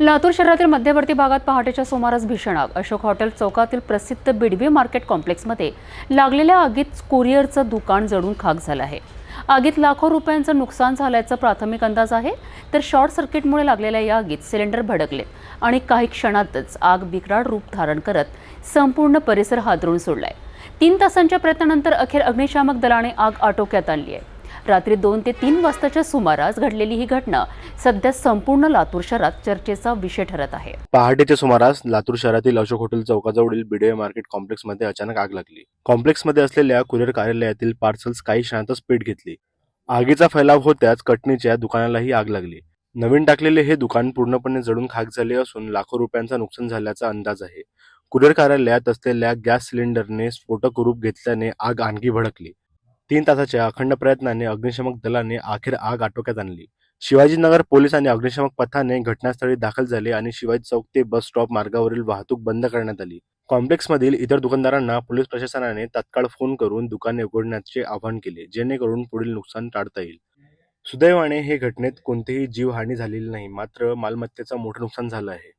लातूर शहरातील मध्यवर्ती भागात पहाटेच्या सुमारास भीषण आग. अशोक हॉटेल चौकातील प्रसिद्ध बिडवे मार्केट कॉम्प्लेक्समध्ये लागलेल्या आगीत कुरिअरचं दुकान जळून खाक झालं आहे. आगीत लाखो रुपयांचं नुकसान झाल्याचा प्राथमिक अंदाज आहे तर शॉर्ट सर्किटमुळे लागलेल्या या आगीत सिलेंडर भडकले आणि काही क्षणातच आग बिकराड रूप धारण करत संपूर्ण परिसर हादरून सोडलाय. तीन तासांच्या प्रयत्नानंतर अखेर अग्निशामक दलाने आग आटोक्यात आणली आहे. रात्री दोन ते तीन वाजताच्या सुमारास घडलेली ही घटना सध्या संपूर्ण लातूर शहरात चर्चेचा विषय ठरत आहे. पहाटेच्या सुमारास लातूर शहरातील अशोक हॉटेल चौकाजवळील बिडवे मार्केट कॉम्प्लेक्समध्ये अचानक आग लागली. कॉम्प्लेक्समध्ये असलेल्या कुरिअर कार्यालयातील पार्सल्स काही क्षणातच पेट घेतली. आगीचा फैलाव होत्याच कटणीच्या दुकानालाही आग लागली. नवीन टाकलेले हे दुकान पूर्णपणे जळून खाक झाले असून लाखो रुपयांचा नुकसान झाल्याचा अंदाज आहे. कुरिअर कार्यालयात असलेल्या गॅस सिलेंडरने स्फोटक रूप घेतल्याने आग आणखी भडकली. तीन तासाच्या अखंड प्रयत्नाने अग्निशमक दलाने अखेर आग आटोक्यात आणली. शिवाजीनगर पोलीस आणि अग्निशमक पथाने घटनास्थळी दाखल झाले आणि शिवाजी चौक ते बस स्टॉप मार्गावरील वाहतूक बंद करण्यात आली. कॉम्प्लेक्समधील इतर दुकानदारांना पोलीस प्रशासनाने तात्काळ फोन करून दुकाने उघडण्याचे आवाहन केले जेणेकरून पुढील नुकसान टाळता येईल. सुदैवाने हे घटनेत कोणतीही जीवहानी झालेली नाही मात्र मालमत्तेचं मोठं नुकसान झालं आहे.